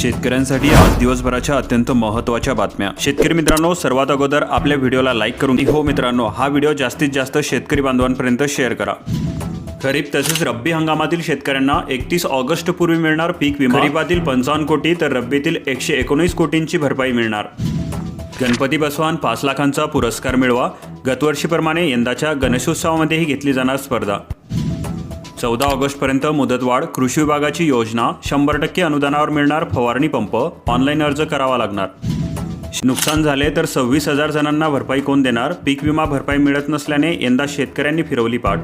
शेतकऱ्यांसाठी आज दिवसभराच्या अत्यंत महत्त्वाच्या बातम्या. शेतकरी मित्रांनो सर्वात अगोदर आपल्या व्हिडिओला लाईक करून हो मित्रांनो हा व्हिडिओ जास्तीत जास्त शेतकरी बांधवांपर्यंत शेअर करा. खरीप तसेच रब्बी हंगामातील शेतकऱ्यांना एकतीस ऑगस्ट पूर्वी मिळणार पीक विमा. खरीपातील पंचावन्न कोटी तर रब्बीतील एकशे एकोणीस कोटींची भरपाई मिळणार. गणपती बसवान पाच लाखांचा पुरस्कार मिळवा. गतवर्षीप्रमाणे यंदाच्या गणेशोत्सवामध्येही घेतली जाणार स्पर्धा. चौदा ऑगस्टपर्यंत मुदतवाढ कृषी विभागाची योजना शंभर टक्के अनुदानावर मिळणार फवारणी पंप ऑनलाईन अर्ज करावा लागणार. नुकसान झाले तर सव्वीस हजार जणांना भरपाई कोण देणार? पीक विमा भरपाई मिळत नसल्याने यंदा शेतकऱ्यांनी फिरवली पाठ.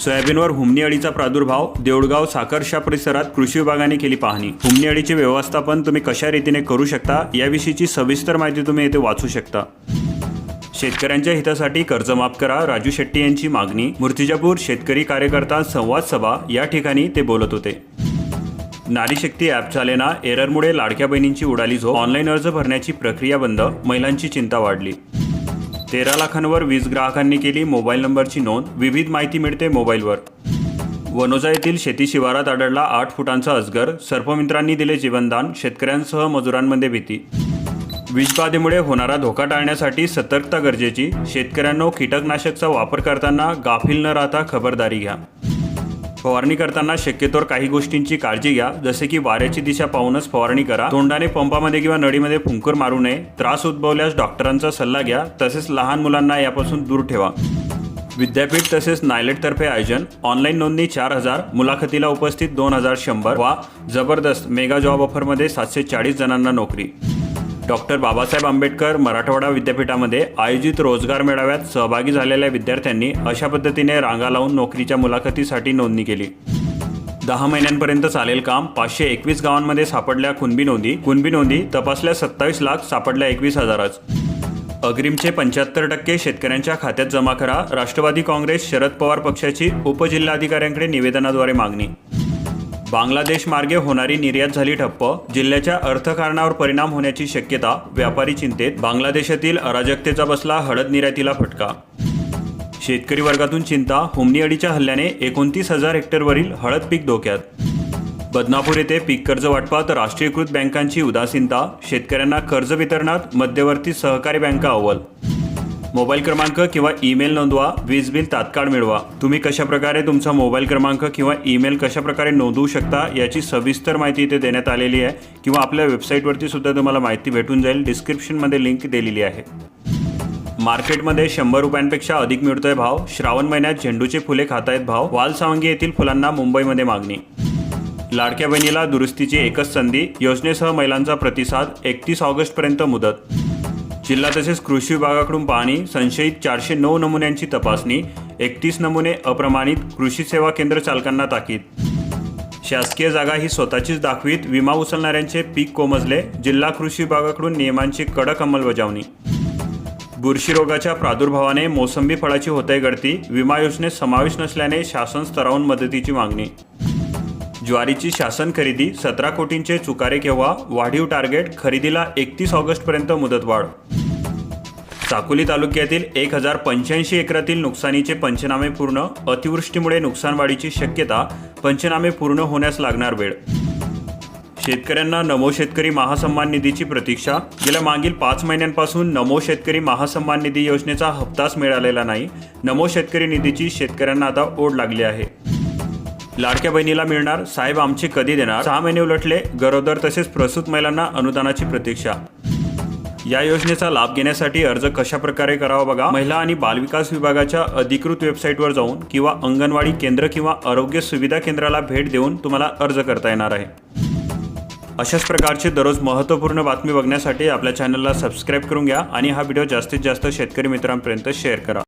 सोयाबीनवर हुमणी अळीचा प्रादुर्भाव देऊळगाव साखरशा परिसरात कृषी विभागाने केली पाहणी. हुमणी अळीचे व्यवस्थापन तुम्ही कशा रीतीने करू शकता? याविषयीची सविस्तर माहिती तुम्ही येथे वाचू शकता. शेतकऱ्यांच्या हितासाठी कर्ज माफ करा. राजू शेट्टी यांची मागणी. मूर्तिजापूर शेतकरी कार्यकर्ता संवाद सभा. या ठिकाणी ते बोलत होते. नारी शक्ती ॲप चालेना. एररमुळे लाडक्या बहिणींची उडाली झोप. ऑनलाईन अर्ज भरण्याची प्रक्रिया बंद. महिलांची चिंता वाढली. तेरा लाखांवर वीज ग्राहकांनी केली मोबाईल नंबरची नोंद. विविध माहिती मिळते मोबाईलवर. वनोजा येथील शेती शिवारात आढळला आठ फुटांचा अजगर. सर्पमित्रांनी दिले जीवनदान. शेतकऱ्यांसह मजुरांमध्ये भीती. वीजबाधेमुळे होणारा धोका टाळण्यासाठी सतर्कता गरजेची. शेतकऱ्यांनो कीटकनाशकचा वापर करताना गाफील न राहता खबरदारी घ्या. फवारणी करताना शक्यतोवर काही गोष्टींची काळजी घ्या. जसे की वाऱ्याची दिशा पाहूनच फवारणी करा. तोंडाने पंपामध्ये किंवा नळीमध्ये फुंकर मारू नये. त्रास उद्भवल्यास डॉक्टरांचा सल्ला घ्या. तसेच लहान मुलांना यापासून दूर ठेवा. विद्यापीठ तसेच नायलेटतर्फे आयोजन. ऑनलाईन नोंदणी चार हजार. मुलाखतीला उपस्थित दोन हजार शंभर. वा जबरदस्त मेगा जॉब ऑफरमध्ये सातशे चाळीस जणांना नोकरी. डॉक्टर बाबासाहेब आंबेडकर मराठवाडा विद्यापीठामध्ये आयोजित रोजगार मेळाव्यात सहभागी झालेल्या विद्यार्थ्यांनी अशा पद्धतीने रांगा लावून नोकरीच्या मुलाखतीसाठी नोंदणी केली. दहा महिन्यांपर्यंत चालेल काम पाचशे एकवीस गावांमध्ये सापडल्या कुणबी नोंदी कुणबी नोंदी तपासल्या सत्तावीस लाख सापडल्या एकवीस हजारच. अग्रिमचे पंच्याहत्तर टक्के शेतकऱ्यांच्या खात्यात जमा करा राष्ट्रवादी काँग्रेस शरद पवार पक्षाची उपजिल्हाधिकाऱ्यांकडे निवेदनाद्वारे मागणी. बांगलादेश मार्गे होणारी निर्यात झाली ठप्प जिल्ह्याच्या अर्थकारणावर परिणाम होण्याची शक्यता व्यापारी चिंतेत बांगलादेशातील अराजकतेचा बसला हळद निर्यातीला फटका. शेतकरी वर्गातून चिंता हुमणी अडीच्या हल्ल्याने एकोणतीस हजार हेक्टरवरील हळद पीक धोक्यात. बदनापूर येथे पीक कर्ज वाटपात राष्ट्रीयकृत बँकांची उदासीनता शेतकऱ्यांना कर्ज वितरणात मध्यवर्ती सहकारी बँका अव्वल. मोबाईल क्रमांक किंवा ईमेल नोंदवा. वीज बिल तात्काळ मिळवा. तुम्ही कशाप्रकारे तुमचा मोबाईल क्रमांक किंवा ईमेल कशा प्रकारे नोंदवू शकता याची सविस्तर माहिती इथे देण्यात आलेली आहे किंवा आपल्या वेबसाईटवरती सुद्धा तुम्हाला माहिती भेटून जाईल. डिस्क्रिप्शनमध्ये लिंक दिलेली आहे. मार्केटमध्ये शंभर रुपयांपेक्षा अधिक मिळतोय भाव. श्रावण महिन्यात झेंडूचे फुले खातायत भाव. वालसावंगी येथील फुलांना मुंबईमध्ये मागणी. लाडक्या बहिणीला दुरुस्तीची एकच संधी. योजनेसह महिलांचा प्रतिसाद. एकतीस ऑगस्टपर्यंत मुदत. जिल्हा तसेच कृषी विभागाकडून पाहणी संशयित चारशे नऊ नमुन्यांची तपासणी एकतीस नमुने अप्रमाणित कृषी सेवा केंद्र चालकांना ताकीद. शासकीय जागा ही स्वतःचीच दाखवीत विमा उचलणाऱ्यांचे पीक कोमजले जिल्हा कृषी विभागाकडून नियमांची कडक अंमलबजावणी. बुरशी रोगाच्या प्रादुर्भावाने मोसंबी फळाची होते गळती विमा योजनेत समावेश नसल्याने शासन स्तरावून मदतीची मागणी. ज्वारीची शासन खरेदी सतरा कोटींचे चुकारे केव्हा वाढीव टार्गेट खरेदीला एकतीस ऑगस्टपर्यंत मुदतवाढ. साकोली तालुक्यातील एक हजार पंच्याऐंशी एकरातील नुकसानीचे पंचनामे पूर्ण अतिवृष्टीमुळे नुकसान वाढीची शक्यता पंचनामे पूर्ण होण्यास लागणार वेळ. शेतकऱ्यांना नमो शेतकरी महासन्मान निधीची प्रतीक्षा. गेल्या मागील पाच महिन्यांपासून नमो शेतकरी महासन्मान निधी योजनेचा हप्ताच मिळालेला नाही. नमो शेतकरी निधीची शेतकऱ्यांना आता ओढ लागली आहे. लाडक्या बहिणीला मिळणार साहेब आमचे कधी देणार? सहा महिने उलटले गरोदर तसेच प्रसूत महिलांना अनुदानाची प्रतीक्षा. या योजनेचा लाभ घेण्यासाठी अर्ज कशा प्रकारे करावा बघा? महिला आणि बालविकास विभागाच्या अधिकृत वेबसाईटवर जाऊन किंवा अंगणवाडी केंद्र किंवा आरोग्य सुविधा केंद्राला भेट देऊन तुम्हाला अर्ज करता येणार आहे. अशाच प्रकारचे दररोज महत्त्वपूर्ण बातमी बघण्यासाठी आपल्या चॅनलला सबस्क्राईब करून घ्या आणि हा व्हिडिओ जास्तीत जास्त शेतकरी मित्रांपर्यंत शेअर करा.